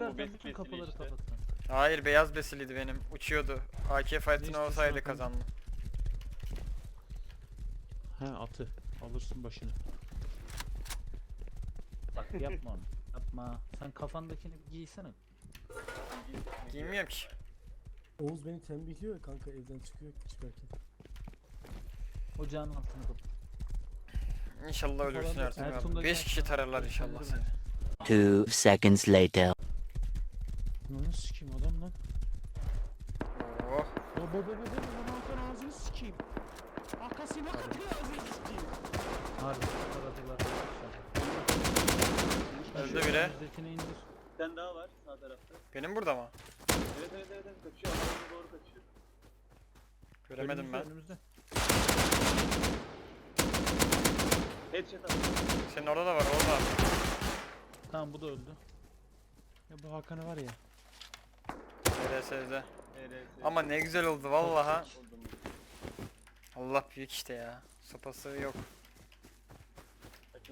best bütün kapıları işte. kapattın. Hayır beyaz besiliydi benim. Uçuyordu. AK fight'ın olsaydı zaten. kazandım. He atı. Alırsın başını. Bak yapma onu. Yapma. Sen kafandakini giysene. Giymiyorum ki. Oğuz beni tembihliyor ya kanka evden çıkıyor çıkarken. Ocağın altını kapat. İnşallah ölürsün Ertuğrul Ertuğrul da abi. 5 gel. kişi tararlar inşallah seni. Two seconds later. Lan sikeyim adam lan. Oh. Baba baba baba Hakan ağzını sikeyim. Akasına kapıyor ağzını sikeyim. Harbi aradılar. Öldü biri. Önümüzdekini indir. Bir tane daha var sağ tarafta. Benim burada mı? Evet evet evet, evet kaçıyor. Adamın doğru kaçıyor. Göremedim ben. Önümüzde. Headshot attı. Senin orada da var orada. Tamam bu da öldü. Ya bu Hakan'ı var ya. RS'de. Ama ne güzel oldu vallaha. Allah büyük işte ya. Sopası yok.